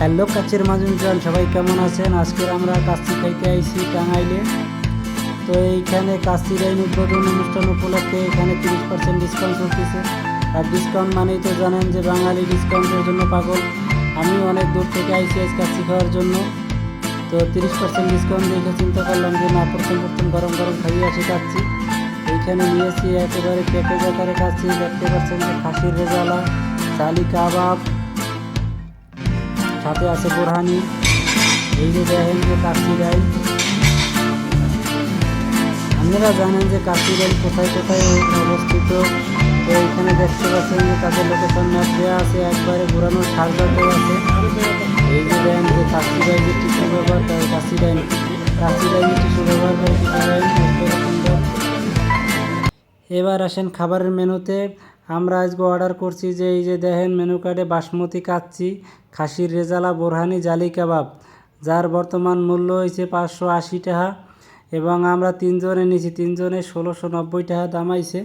Hello কাছের মানুষজন সবাই কেমন আছেন? আজকের আমরা কাস্তি খাইতে আইছি টাঙ্গাইলে। তো এইখানে কাস্তি লাইন উদ্বোধন অনুষ্ঠান উপলক্ষে এখানে তিরিশ পার্সেন্ট ডিসকাউন্ট চলতেছে। আর ডিসকাউন্ট মানেই তো জানেন যে বাঙালি ডিসকাউন্টের জন্য পাগল। আমি অনেক দূর থেকে আইসি আজ কাস্তি খাওয়ার জন্য। তো তিরিশ পার্সেন্ট ডিসকাউন্ট দেখে চিন্তা করলাম যে না, প্রথম প্রথম গরম গরম খাইয়ে আসি কাচ্ছি এইখানে নিয়েছি একেবারে প্যাকেজ আকারে খাচ্ছি দেখতে পাচ্ছেন যে খাসির রেজালা, চালি কাবাব সাথে আছে বোরহানি। এই যে দেখেন যে কাশিরাই আপনারা জানেন যে কাশিরাই কোথায় কোথায় অবস্থিত। তো এইখানে দেখতে পাচ্ছেন যে তাদের লোকেশন ম্যাপ দেওয়া আছে, একবারে ঘোরানোর সার্জারটাও আছে। এই যে দেখেন যে কাশিরাই যে টিস্যু ব্যবহার করে কাশিরাই যে টিস্যু ব্যবহার করে এবার আসেন খাবারের মেনুতে। আমরা আজকে অর্ডার করছি যে এই যে দেখেন মেনু কার্ডে বাসমতি কাচ্চি। খাসির রেজালা বোরহানি জালি কাবাব, যার বর্তমান মূল্য হয়েছে পাঁচশো আশি টাকা এবং আমরা তিনজনে নিয়েছি, তিনজনে ষোলোশো নব্বই টাকা দাম আইছে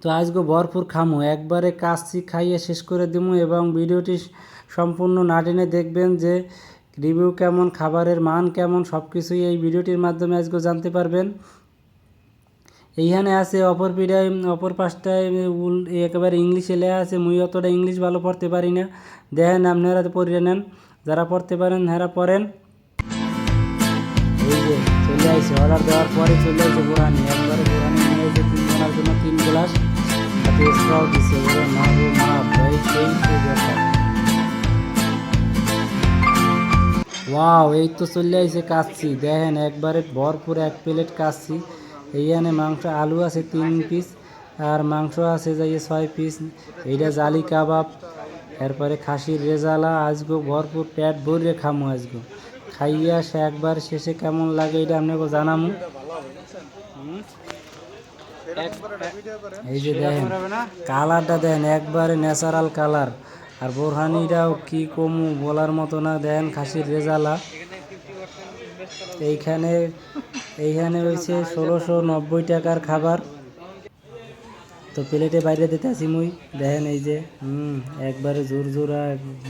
তো আজকে ভরপুর খামু, একবারে কাচ্চি খাইয়ে শেষ করে দিমু এবং ভিডিওটি সম্পূর্ণ না টেনে দেখবেন যে রিভিউ কেমন, খাবারের মান কেমন সব কিছুই এই ভিডিওটির মাধ্যমে আজকে জানতে পারবেন। এইখানে আছে অপর পিঠায়, অপর পাশটায় উল, একেবারে ইংলিশে লেখা আছে। মুই অতটা ইংলিশ ভালো পড়তে পারি না। দেখেন আপনারা পড়ে নেন। যারা পড়তে পারেন তারা পড়েন। এই যে চলে আসছে অর্ডার দেওয়ার পরে চলে আসছে বোরানি একবারে বোরানি নিয়ে এসে তিন জনের জন্য তিন গ্লাস সাথে স্ট্রাও দিছে ওরা মা গো, মা ভাই সেই ওয়াও এই তো চলে আইছে, কাচ্ছি। দেখেন, একবারে ভরপুর এক প্লেট কাচ্ছি। এইখানে মাংস, আলু আছে তিন পিস আর মাংস আছে যাই ছয় পিস এইটা জালি কাবাব, এরপরে খাসির রেজালা, আজগো ভরপুর পেট ভরে খামু আজগো। খাইয়া সে একবার, শেষে কেমন লাগে এটা আপনাকে জানামু। এই যে দেখেন, কালারটা দেন একবারে ন্যাচারাল কালার আর বোরহানিটাও কি কমু বলার মতো না দেন খাসির রেজালা। এইখানে এইখানে হয়েছে ষোলোশো নব্বই টাকার খাবার। তো প্লেটে বাইরে দিতে আসি মুই। দেখেন এই যে, হুম, একবারে জোর জোরা,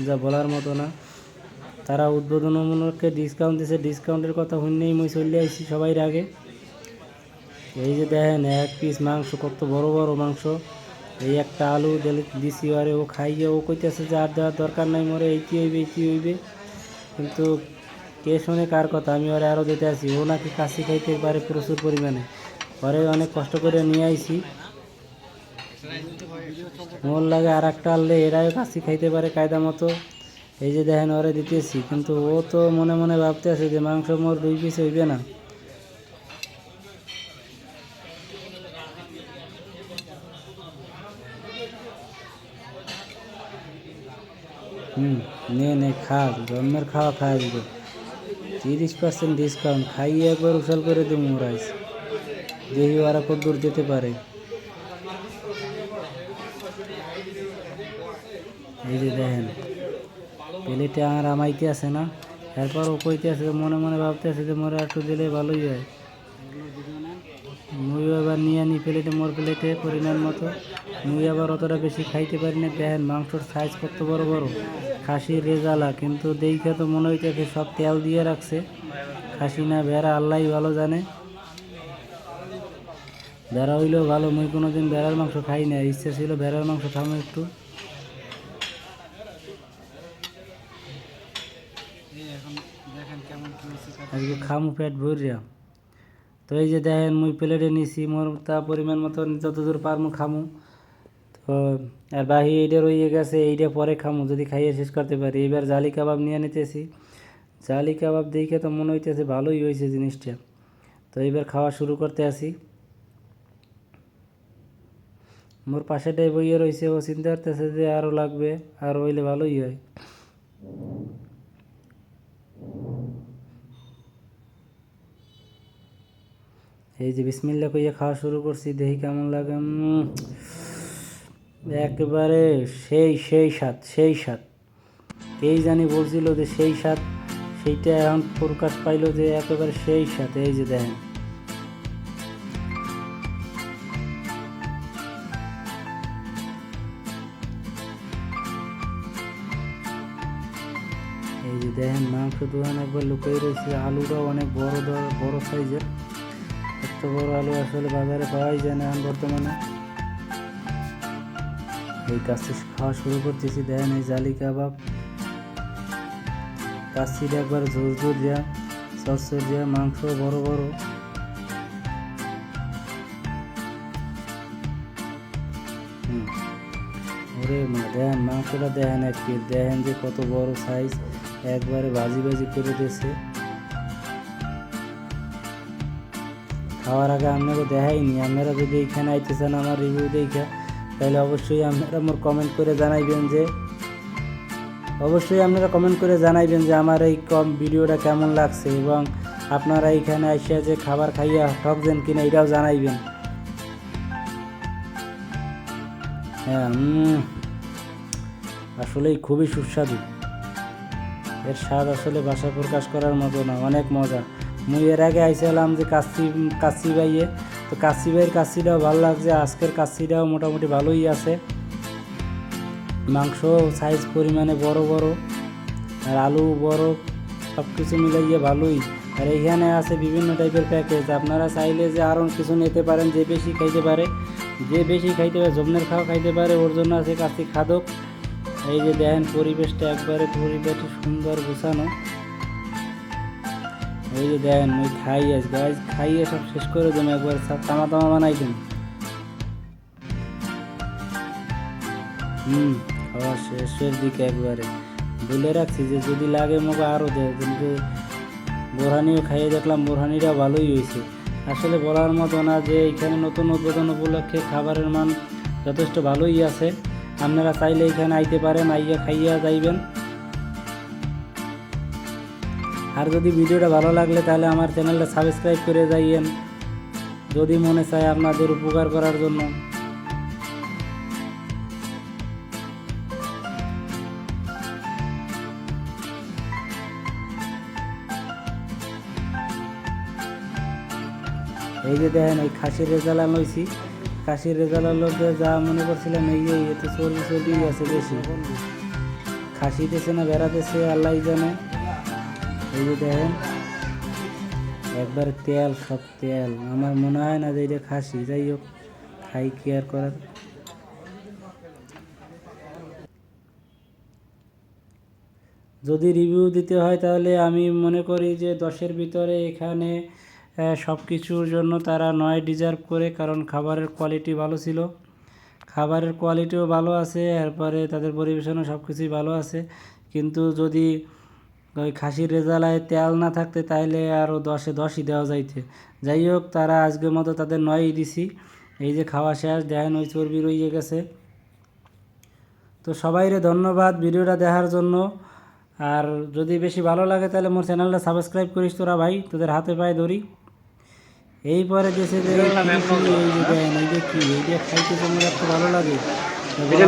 যা বলার মতো না। তারা উদ্বোধনমূলককে ডিসকাউন্ট দিছে। ডিসকাউন্টের কথা শুনলেই মুই চলে আইছি সবাই আগে এই যে দেখেন, এক পিস মাংস, কত বড় বড় মাংস। এই একটা আলু দিছি, আরে ও খাইয়ে, ও কইতেছে যে আর দেওয়ার দরকার নাই, মরে এইটি হইবে এইটি হইবে। কিন্তু কে শুনে কার কথা? আমি ওরে আরও দিতে আসি। ও নাকি কাশি খাইতে পারে প্রচুর পরিমাণে। পরে অনেক কষ্ট করে নিয়ে আইছি। মোর লাগে আর একটা আনলে এরাও কাশি খাইতে পারে কায়দা মতো। এই যে দেখেন, ওরে দিতেছি। কিন্তু ও তো মনে মনে ভাবতে আছে যে মাংস মোর দুই পিস হইবে না। হুম, নে নে, খা। জন্মের খাওয়া খাওয়া দিবে। তিরিশ পার্সেন্ট ডিসকাউন্ট খাইয়ে একবার উশাল করে দেবো রাইস দেখি ওরা কত দূর যেতে পারে। এই যে দেখেন, প্লেটে আর আমাইতে আছে না। এরপর ও কইতে আছে মনে মনে ভাবতে আছে যে, মোরা একটু দিলে ভালোই হয়। মুই এবার নিয়ে আনি প্লেটে মোর প্লেটে পরিমাণ মতো। মুই আবার অতটা বেশি খাইতে পারি না। দেখেন মাংসর সাইজ কত বড় বড়। খাসির রেজালা। কিন্তু দেখে তো মনে হইতেছে সব তেল দিয়ে রাখছে। খাসি না বেড়া আল্লাহ ভালো জানে। বেড়া হইলেও ভালো। মুই কোনোদিন বেড়ার মাংস খাই না ইচ্ছা ছিল ভেড়ার মাংস খাব একটু। আজকে খামু পেট ভরিয়া। তো এই যে দেখেন, মুই প্লেটে নিছি, মোর তা পরিমাণ মতো যতদূর পারমু খামু। তো, আর বাহি এইটা রয়ে গেছে এইটা পরে খামু, যদি খাইয়ে শেষ করতে পারি। এবার জালি কাবাব নিয়ে নিতেছি। জালি কাবাব দেখে তো মনে হইতেছে ভালোই হয়েছে জিনিসটা। তো এবার খাওয়া শুরু করতে আসি। মোর পাশেটাই বইয়ে রয়েছে ও চিন্তা করতেছে যে আরও লাগবে, আর হইলে ভালোই হয়। এই যে বিসমিল্লা কইয়া খাওয়া শুরু করছি, দেখি কেমন লাগে। একেবারে সেই সেই স্বাদ সেই স্বাদ। এই জানি বলছিল যে সেই স্বাদ, সেইটা এখন প্রকাশ পাইলো যে একেবারে সেই স্বাদ। এই যে দেখেন। এই যে দেখেন, মাংস দোকান একবার লুকিয়ে রয়েছে। আলুটাও অনেক বড় বড় সাইজের। এত বড় আলু আসলে বাজারে পাওয়াই যায় না এখন বর্তমানে। এই কাশি খাওয়া শুরু করতেছি দেখেন এই জালি কাবাব। কাশিটা একবার ঝোর ঝোর দিয়া সরষের দিয়া, মাংস বড় বড়। ওরে মা মাংসটা দেখেন এক দেখেন যে কত বড় সাইজ একবারে ভাজি ভাজি করে দিয়েছে। খাওয়ার আগে আপনাকে দেখাইনি। আপনারা যদি এইখানে আইতেছেন আমার রিভিউ দেখা, তাহলে অবশ্যই আপনারা মোর কমেন্ট করে জানাইবেন যে, অবশ্যই আপনারা কমেন্ট করে জানাইবেন যে আমার এই কম ভিডিওটা কেমন লাগছে এবং আপনারা এইখানে আইসা যে খাবার খাইয়া ঠকছেন কিনা এটাও জানাইবেন। হ্যাঁ আসলেই খুবই সুস্বাদু। এর স্বাদ আসলে ভাষা প্রকাশ করার মতো না, অনেক মজা। মুই এর আগে আইছিলাম যে কাশি কাশি বাইয়ে। তো কাশি বাইয়ের কাশিটাও ভালো লাগছে, আজকের কাশিটাও মোটামুটি ভালোই আছে। মাংস সাইজ পরিমাণে বড় বড়। আর আলু বড় সব কিছু মিলাইয়ে ভালোই। আর এইখানে আছে বিভিন্ন টাইপের প্যাকেজ আপনারা চাইলে যে আরও কিছু নিতে পারেন, যে বেশি খাইতে পারে। যে বেশি খাইতে পারে, জমনের খাওয়া খাইতে পারে, ওর জন্য আছে কাশি খাদক। এই যে দেখেন পরিবেশটা একবারে পরিবেশটা সুন্দর গোছানো। এই যে দেখেন ওই আজ গাছ খাইয়ে সব শেষ করে দেন, একবার তামা তামা বানাই দেন হুম, খাওয়া শেষের দিকে একবারে। বলে রাখছি যে, যদি লাগে মোকে আরও দেয় কিন্তু বোরহানিও খাইয়ে দেখলাম, বোরহানিটা ভালোই হয়েছে। আসলে বলার মতো না যে, এখানে নতুন উদ্বোধন উপলক্ষে খাবারের মান যথেষ্ট ভালোই আছে। আপনারা চাইলে এখানে আইতে পারেন, আইয়া খাইয়া যাইবেন। আর যদি ভিডিওটা ভালো লাগলে তাহলে আমার চ্যানেলটা সাবস্ক্রাইব করে যাইয়েন। যদি মনে চায় আপনাদের উপকার করার জন্য। এই যে দেখেন, এই খাসির রেজাল্ট লইছি। খাসির রেজাল্ট যা মনে করছিলাম, এই যে এতে চর্বি চর্বি আছে বেশি। খাসিতেছে না বেড়াতেছে আল্লাহ জানে। এই দেখেন, একবার তেল সব তেল। আমার মনে হয় না যে এটা খাসি। যাই হোক, খাই কেয়ার করার। যদি রিভিউ দিতে হয়, তাহলে আমি মনে করি যে দশের ভিতরে এখানে সব কিছুর জন্য তারা নয় ডিজার্ভ করে, কারণ খাবারের কোয়ালিটি ভালো ছিল। খাবারের কোয়ালিটিও ভালো আছে, এরপরে তাদের পরিবেশনও সব কিছুই ভালো আছে। কিন্তু যদি ওই খাসির রেজালায় তেল না থাকতে তাইলে আরও দশে দশই দেওয়া যাইতে। যাই হোক তারা আজকের মতো তাদের নয়ই দিছি। এই যে খাওয়া শেষ দেখেন ওই চর্বি রইয়ে গেছে। তো সবাইরে ধন্যবাদ ভিডিওটা দেখার জন্য। আর যদি বেশি ভালো লাগে তাহলে মোর চ্যানেলটা সাবস্ক্রাইব করিস তোরা ভাই তোদের হাতে পায়ে ধরি। এই পরে দেশে যে এই যে দেন এই যে খাইতে তোমার এত ভালো লাগে।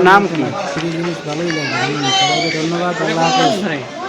নাম কি? জিনিস ভালোই লাগে সবাইকে ধন্যবাদ আল্লাহ হাফেজ।